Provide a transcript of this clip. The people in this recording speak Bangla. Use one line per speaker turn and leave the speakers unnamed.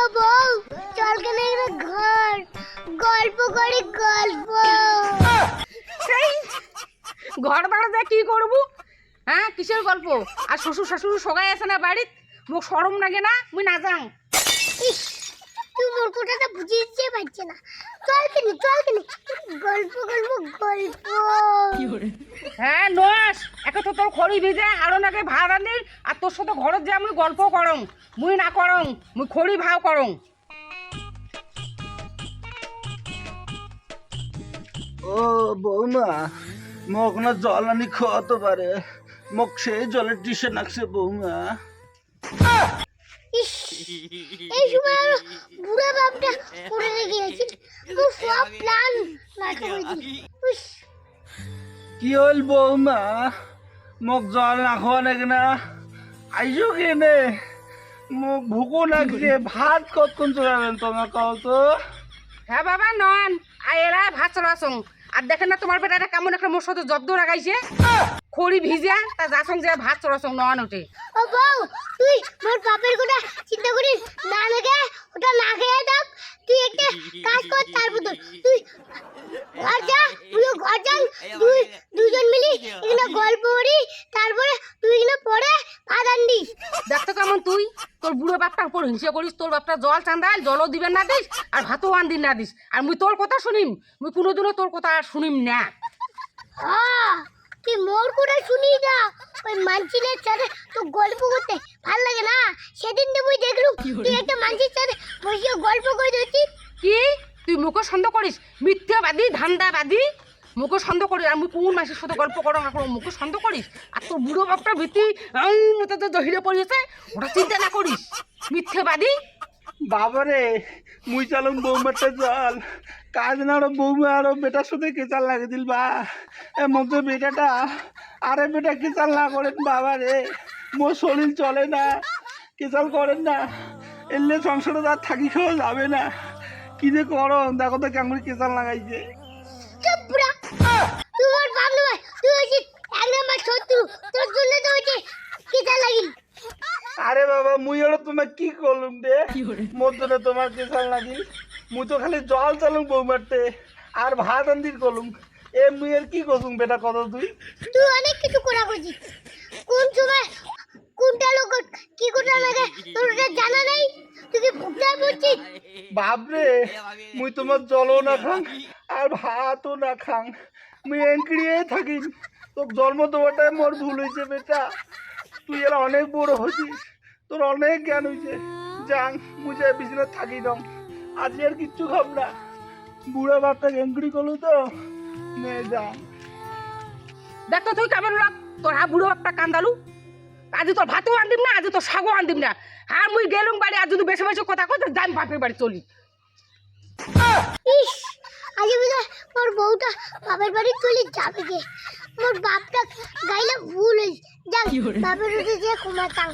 ও বউ। চল কেন ঘর। গল্প করি গল্প।
সেই ঘর বাড়া দিয়ে কি করব? হ্যাঁ কিসের গল্প? আর শ্বশুর শাশুড়ি সবাই আছে না বাড়িত? মোক সরম লাগে না? মুই না
যাও। তুই মোর কথাটা বুঝিয়ে পারছে না। চল কেন চল কেন। গল্প গল্প গল্প
হ্যাঁ নস একে তো তোর খড়ি ভিজে আরও নাকি ভাত রান্ধির আর তোর সাথে ঘরত যে আমি গল্প করং মুই না করং মুই খড়ি ভাও করং।
ও বৌমা মোক না জল আনি খাওয়াতে পারে মোক সেই জলের টিসে নাকছে বৌমা।
এই সময় বুড়া বাপটা পড়ে ও সব প্ল্যান
কি হল বৌমা? মোক জল না খাওয়া নাকি না আইসো কেনে? মোক ভুকো লাগছে। ভাত কতক্ষণ চলাবেন তোমার কও তো
হ্যাঁ বাবা নন। আর এরা ভাত চড়াছং আর দেখেন না তোমার বেটাটা কেমন একটা মোর সাথে জব্দ রাখাইছে খড়ি ভিজা তা যাছং যে ভাত চড়াছং নন ওঠে
ও বউ তুই মোর বাপের কথা চিন্তা করিস না লাগে ওটা না খেয়ে দাও তুই একটা কাজ কর তার বদল। তুই ঘর যা তুইও ঘর যা তুই দুজন মিলি এখানে গল্প করি তারপরে তুই এখানে পড়ে ভাত আনদিস
দেখতো কেমন তুই। তোর বুড়ো বাপটার উপর হিংসা করিস তোর বাপটা জল চান্দাল জলও দিবেন না দিস আর ভাতও আন দিন না দিস। আর মুই তোর কথা শুনিম মুই কোনোদিনও তোর কথা আর শুনিম না।
তুই মোর করে শুনি না। ওই মানচিনের সাথে তো গল্প করতে ভালো লাগে না? সেদিন তো মুই দেখলুম তুই একটা মানচির সাথে বসে গল্প করে দিচ্ছিস
কি? তুই মুখে সন্দেহ করিস। মিথ্যাবাদী, ধান্দাবাদী। মুখে সন্দেহ করিস। আর মুই কোন মাসের সাথে গল্প করো না করো, মুখে সন্দেহ করিস। আর তোর বুড়ো বাপটা ভিত্তি মতো তো জহিরে পড়িয়েছে, ওটা চিন্তা না করিস। মিথ্যাবাদী।
বাবারে, মুই চালুম বৌমারটা জল। কাজ না আরও বৌমা, আরও বেটার সাথে কেচাল লাগে দিল বা। এ মধ্যে বেটাটা, আরে বেটা কেচাল না করেন বাবা রে মোর শরীর চলে না, কেচাল করেন না। এলে সংসারে আর থাকি খাওয়া যাবে না। কি যে করো দেখো তো কেমন কেচাল লাগাইছে।
তুই ওর বাপ নয় তুই হচ্ছিস এক নম্বর শত্রু। তোর জন্য তো হচ্ছে লাগিল
আরে বাবা মুই ওরা তোমার কি করলুম রে? জন্য তোমার কেচাল লাগি। মুই তো খালি জল চালুম বৌমারতে আর ভাত আন্দির করলুম। এ মুই আর কি করছুম বেটা কত তুই?
তুই অনেক কিছু করা করছিস। কোন সময় কোনটা লোক কি কোনটা লাগে তোর জানা নেই? তুই কি ভুগতে
বাপরে মুই তোমার জলও না খাং আর ভাতও না খাং। মুই এঙ্কড়িয়ে থাকি তোর জন্ম দেওয়াটাই মোর ভুল হয়েছে বেটা। তুই এরা অনেক বড় হয়েছিস তোর অনেক জ্ঞান হয়েছে যাং মুই যে বিছানা থাকি দম আজ আর কিচ্ছু খাব না। বুড়া বাপটা এঙ্কড়ি করল তো। নে যাং।
দেখ তো তুই কেমন লাগ তোর হা বুড়ো বাপটা কান্দালু। আজি তোর ভাতও আনদিম না আজি তোর শাগও আনদিম না। আর মুই গেলুম বাড়ি আর যদি বেশি বেশি কথা কথা তো যাই বাপের বাড়ি চলি।
ইস আজ বুঝে মোর বউটা বাপের বাড়ি চলে যাবে গে। মোর বাপটা গাইলে ভুল হয়ে যাক বাপের বাড়ি যে ঘুমাতাম।